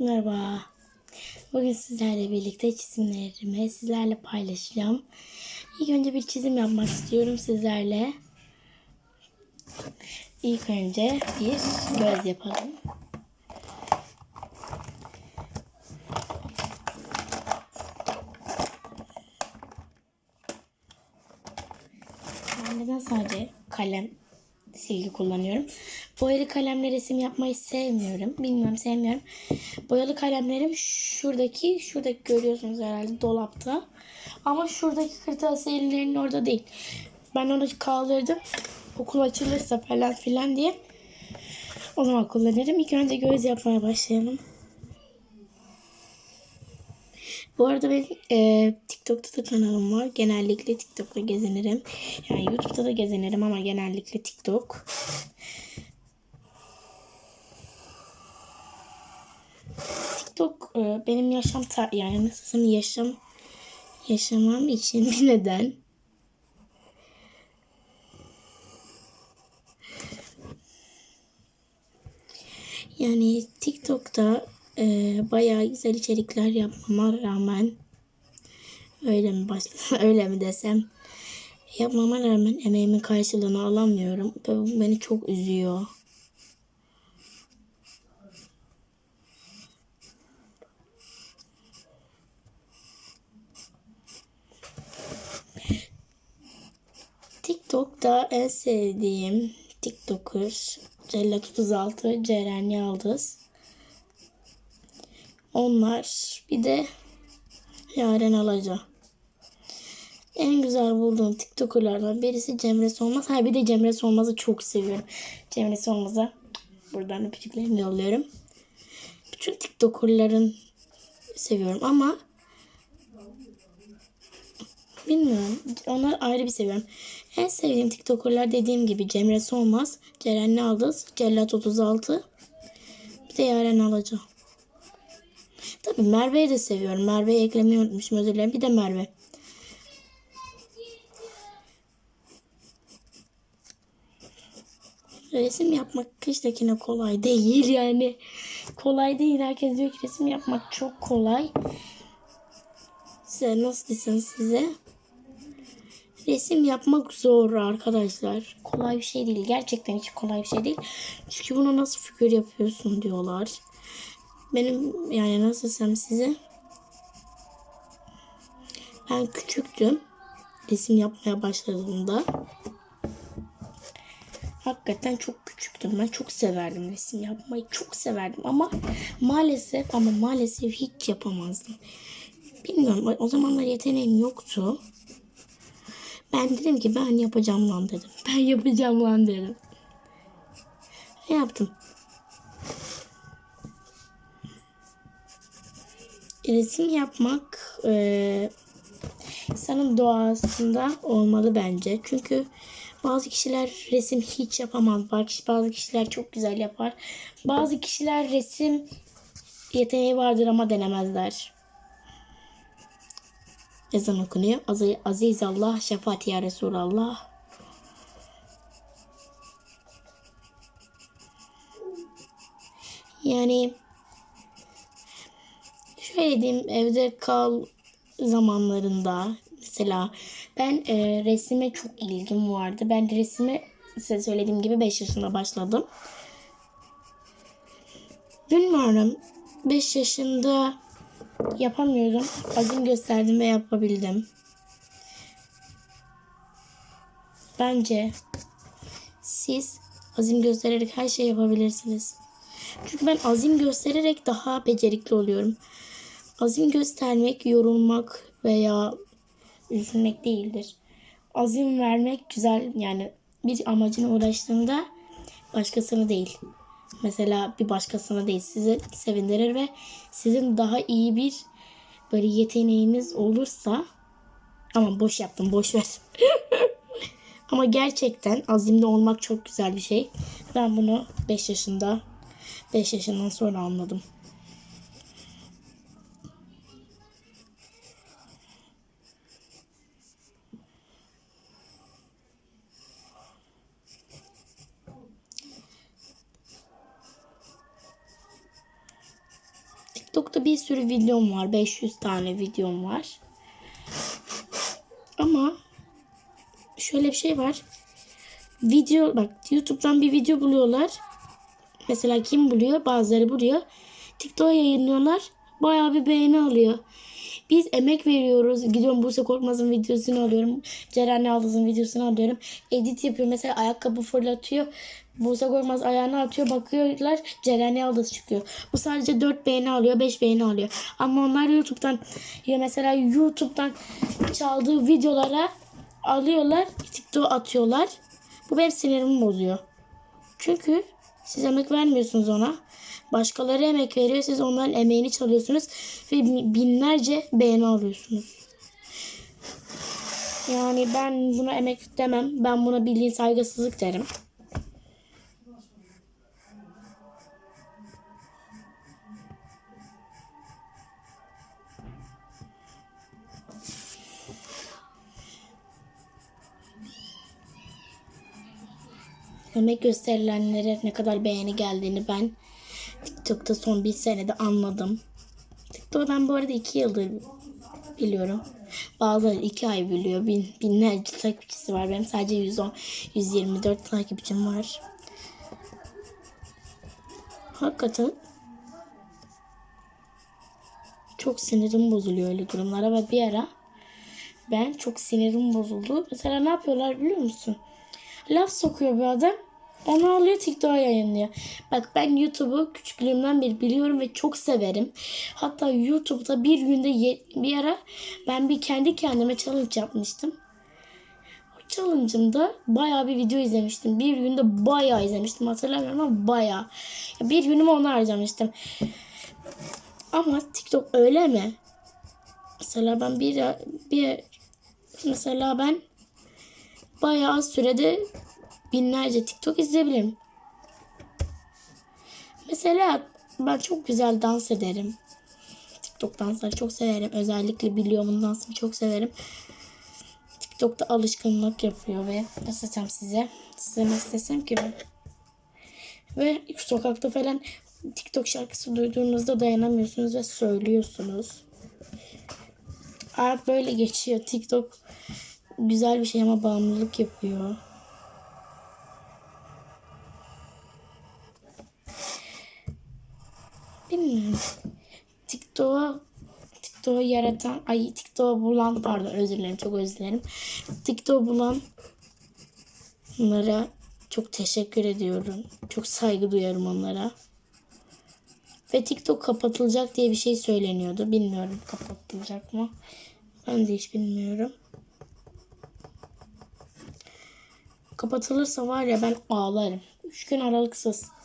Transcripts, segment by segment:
Merhaba. Bugün sizlerle birlikte çizimlerimi sizlerle paylaşacağım. İlk önce bir çizim yapmak istiyorum sizlerle. İlk önce bir göz yapalım. Ben neden sadece kalem silgi kullanıyorum. Boyalı kalemle resim yapmayı sevmiyorum. Bilmiyorum sevmiyorum. Boyalı kalemlerim şuradaki, şuradaki görüyorsunuz herhalde dolapta. Ama şuradaki kırtasiyelerin orada değil. Ben onu kaldırdım. Okul açılırsa falan filan diye. O zaman kullanırım. İlk önce göz yapmaya başlayalım. Bu arada benim e, TikTok'ta da kanalım var. Genellikle TikTok'ta gezinirim. Yani YouTube'da da gezinirim ama genellikle TikTok. TikTok e, benim yaşam tar yani nasıl yaşam yaşamam için bir neden. Yani TikTok'ta e, bayağı güzel içerikler yapmama rağmen öyle mi başlasam öyle mi desem yapmama rağmen emeğimin karşılığını alamıyorum ve bu beni çok üzüyor. TikTok'ta en sevdiğim TikToker Cellat 36 Ceren Yaldız. Onlar bir de Yaren Alaca. En güzel bulduğum TikTokerlardan birisi Cemre Solmaz. Ha bir de Cemre Solmaz'ı çok seviyorum. Cemre Solmaz'a buradan öpücüklerimi yolluyorum. Bütün TikTokerların seviyorum ama bilmiyorum. Onlar ayrı bir seviyorum. En sevdiğim TikTokerlar dediğim gibi Cemre Solmaz, Ceren Yaldız, Cellat 36 bir de Yaren Alaca. Tabii Merve'yi de seviyorum. Merve'yi eklemeyi unutmuşum özür dilerim. Bir de Merve. Resim yapmak kıştakine kolay değil yani. Kolay değil. Herkes diyor ki resim yapmak çok kolay. Size nasıl desem size. Resim yapmak zor arkadaşlar. Kolay bir şey değil. Gerçekten hiç kolay bir şey değil. Çünkü bunu nasıl figür yapıyorsun diyorlar. Benim yani nasıl desem size. Ben küçüktüm. Resim yapmaya başladığımda. Hakikaten çok küçüktüm. Ben çok severdim resim yapmayı. Çok severdim ama maalesef ama maalesef hiç yapamazdım. Bilmiyorum o zamanlar yeteneğim yoktu. Ben dedim ki ben yapacağım lan dedim. Ben yapacağım lan dedim. Ne yaptım? Resim yapmak e, insanın doğasında olmalı bence. Çünkü bazı kişiler resim hiç yapamaz. Bazı kişiler çok güzel yapar. Bazı kişiler resim yeteneği vardır ama denemezler. Ezan okunuyor. Aziz, Aziz Allah, şefaat ya Resulallah. Yani şöyle diyeyim evde kal zamanlarında mesela ben e, resime çok ilgim vardı. Ben resime size söylediğim gibi 5 yaşında başladım. Bilmiyorum 5 yaşında yapamıyordum. Azim gösterdim ve yapabildim. Bence siz azim göstererek her şey yapabilirsiniz. Çünkü ben azim göstererek daha becerikli oluyorum. Azim göstermek, yorulmak veya üzülmek değildir. Azim vermek güzel yani bir amacına ulaştığında başkasını değil. Mesela bir başkasına değil sizi sevindirir ve sizin daha iyi bir böyle yeteneğiniz olursa ama boş yaptım boş ver. ama gerçekten azimli olmak çok güzel bir şey. Ben bunu 5 yaşında 5 yaşından sonra anladım. TikTok'ta bir sürü videom var. 500 tane videom var. Ama şöyle bir şey var. Video bak YouTube'dan bir video buluyorlar. Mesela kim buluyor? Bazıları buluyor. TikTok'a yayınlıyorlar. Bayağı bir beğeni alıyor. Biz emek veriyoruz. Gidiyorum Buse Korkmaz'ın videosunu alıyorum. Ceren Yaldız'ın videosunu alıyorum. Edit yapıyor. Mesela ayakkabı fırlatıyor. Buse Korkmaz ayağını atıyor. Bakıyorlar Ceren Yaldız çıkıyor. Bu sadece 4 beğeni alıyor. 5 beğeni alıyor. Ama onlar YouTube'dan ya mesela YouTube'dan çaldığı videolara alıyorlar. TikTok'a atıyorlar. Bu benim sinirimi bozuyor. Çünkü siz emek vermiyorsunuz ona. Başkaları emek veriyor. Siz onların emeğini çalıyorsunuz. Ve binlerce beğeni alıyorsunuz. Yani ben buna emek demem. Ben buna bildiğin saygısızlık derim. Emek gösterilenlere ne kadar beğeni geldiğini ben TikTok'ta son bir senede anladım. TikTok'u ben bu arada iki yıldır biliyorum. Bazıları iki ay biliyor. Bin, binlerce takipçisi var. Benim sadece 110, 124 takipçim var. Hakikaten çok sinirim bozuluyor öyle durumlara ve bir ara ben çok sinirim bozuldu. Mesela ne yapıyorlar biliyor musun? Laf sokuyor bir adam. Onu alıyor TikTok'a yayınlıyor. Bak ben YouTube'u küçüklüğümden beri biliyorum ve çok severim. Hatta YouTube'da bir günde bir ara ben bir kendi kendime challenge yapmıştım. O challenge'ımda bayağı bir video izlemiştim. Bir günde bayağı izlemiştim. Hatırlamıyorum ama bayağı. Ya Bir günümü ona harcamıştım. Ama TikTok öyle mi? Mesela ben bir, bir mesela ben bayağı sürede binlerce TikTok izleyebilirim. Mesela ben çok güzel dans ederim. TikTok dansları çok severim. Özellikle biliyorum dansını çok severim. TikTok'ta alışkanlık yapıyor ve nasıl desem size size nasıl desem ki ve sokakta falan TikTok şarkısı duyduğunuzda dayanamıyorsunuz ve söylüyorsunuz. Hayat böyle geçiyor. TikTok güzel bir şey ama bağımlılık yapıyor. Bilmiyorum. TikTok'a TikTok'u yaratan, ay TikTok'u bulan pardon özür dilerim çok özür dilerim. TikTok'u bulanlara çok teşekkür ediyorum. Çok saygı duyarım onlara. Ve TikTok kapatılacak diye bir şey söyleniyordu. Bilmiyorum kapatılacak mı. Ben de hiç bilmiyorum. Kapatılırsa var ya ben ağlarım. Üç gün aralıksız.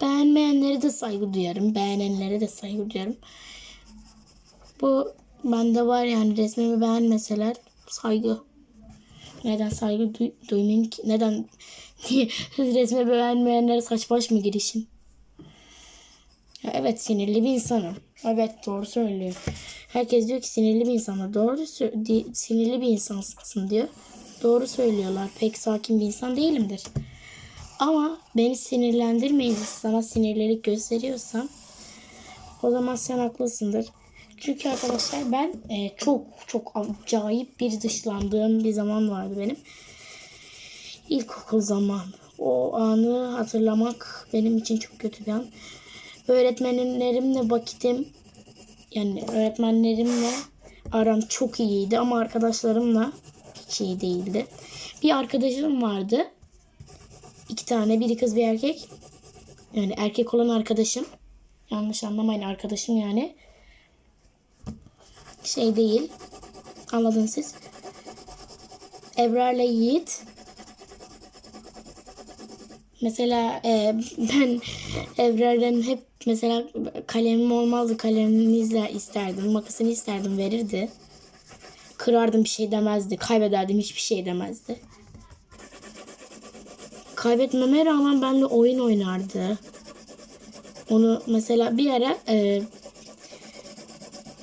Beğenmeyenlere de saygı duyarım. Beğenenlere de saygı duyarım. Bu bende var yani resmimi beğenmeseler saygı. Neden saygı duy- duymayayım ki? Neden resmi beğenmeyenlere saç baş mı girişim? Ya evet sinirli bir insanım. Evet doğru söylüyor. Herkes diyor ki sinirli bir insanım. Doğru sinirli bir insansın diyor. Doğru söylüyorlar. Pek sakin bir insan değilimdir. Ama beni sinirlendirmeyin. Sana sinirlilik gösteriyorsam o zaman sen haklısındır. Çünkü arkadaşlar ben e, çok çok acayip bir dışlandığım bir zaman vardı benim. İlkokul zaman. O anı hatırlamak benim için çok kötü bir an. Öğretmenlerimle vakitim yani öğretmenlerimle aram çok iyiydi ama arkadaşlarımla hiç iyi değildi. Bir arkadaşım vardı. İki tane biri kız bir erkek. Yani erkek olan arkadaşım. Yanlış anlamayın arkadaşım yani şey değil. Anladınız siz. Ebrar'la Yiğit. Mesela e, ben Ebrar'dan hep mesela kalemim olmazdı. Kalemini isterdim. Makasını isterdim verirdi. Kırardım bir şey demezdi. Kaybederdim hiçbir şey demezdi. Kaybetmeme rağmen benimle oyun oynardı. Onu mesela bir ara e,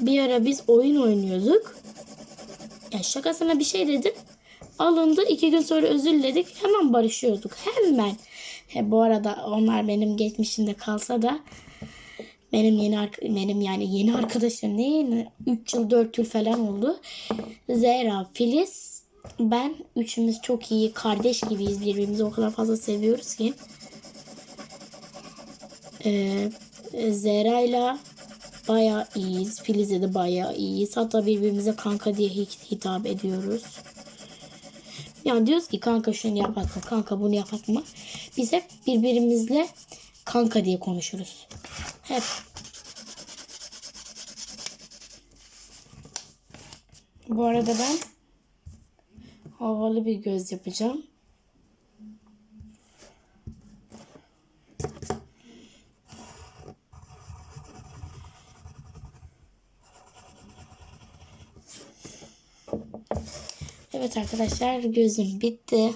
bir ara biz oyun oynuyorduk. Ya şakasına bir şey dedim. Alındı. iki gün sonra özür diledik. Hemen barışıyorduk. Hemen. He, bu arada onlar benim geçmişimde kalsa da benim yeni benim yani yeni arkadaşım ne yeni 3 yıl 4 yıl falan oldu. Zehra, Filiz, ben üçümüz çok iyi kardeş gibiyiz. Birbirimizi o kadar fazla seviyoruz ki. Ee, Zehra'yla bayağı iyiyiz. Filiz'le de bayağı iyiyiz. Hatta birbirimize kanka diye hit- hitap ediyoruz. Yani diyoruz ki kanka şunu yapmak mı? Kanka bunu yapmak mı? Biz hep birbirimizle kanka diye konuşuruz. Hep. Bu arada ben havalı bir göz yapacağım. Evet arkadaşlar gözüm bitti.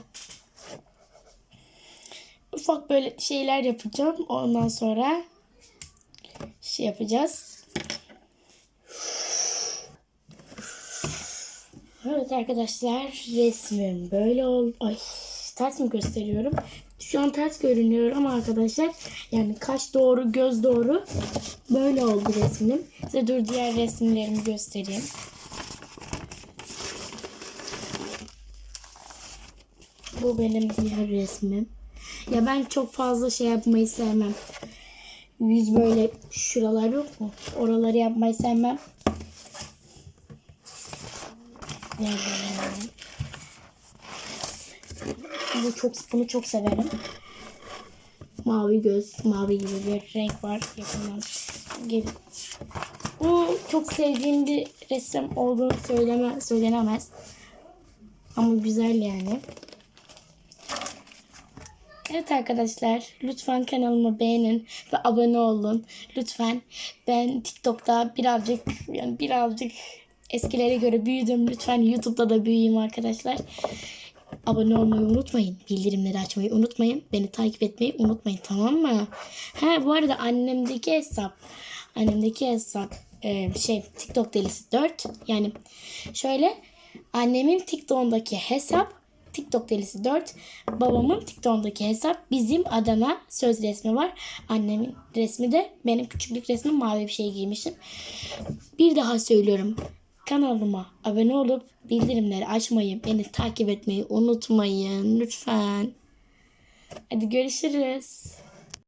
Ufak böyle şeyler yapacağım. Ondan sonra şey yapacağız. Evet arkadaşlar resmim böyle oldu. Ay ters mi gösteriyorum? Şu an ters görünüyor ama arkadaşlar yani kaş doğru göz doğru böyle oldu resmim. Size dur diğer resimlerimi göstereyim. Bu benim diğer resmim. Ya ben çok fazla şey yapmayı sevmem. Yüz böyle şuralar yok mu? Oraları yapmayı sevmem. Bu çok bunu çok severim. Mavi göz, mavi gibi bir renk var yakından. Bu çok sevdiğim bir resim olduğunu söyleme, söylenemez. Ama güzel yani. Evet arkadaşlar lütfen kanalıma beğenin ve abone olun. Lütfen ben TikTok'ta birazcık yani birazcık eskilere göre büyüdüm. Lütfen YouTube'da da büyüyeyim arkadaşlar. Abone olmayı unutmayın. Bildirimleri açmayı unutmayın. Beni takip etmeyi unutmayın tamam mı? Ha bu arada annemdeki hesap annemdeki hesap e, şey TikTok delisi 4 yani şöyle annemin TikTok'undaki hesap TikTok delisi 4. Babamın TikTok'undaki hesap bizim Adana söz resmi var. Annemin resmi de benim küçüklük resmim mavi bir şey giymişim. Bir daha söylüyorum. Kanalıma abone olup bildirimleri açmayı, beni takip etmeyi unutmayın lütfen. Hadi görüşürüz.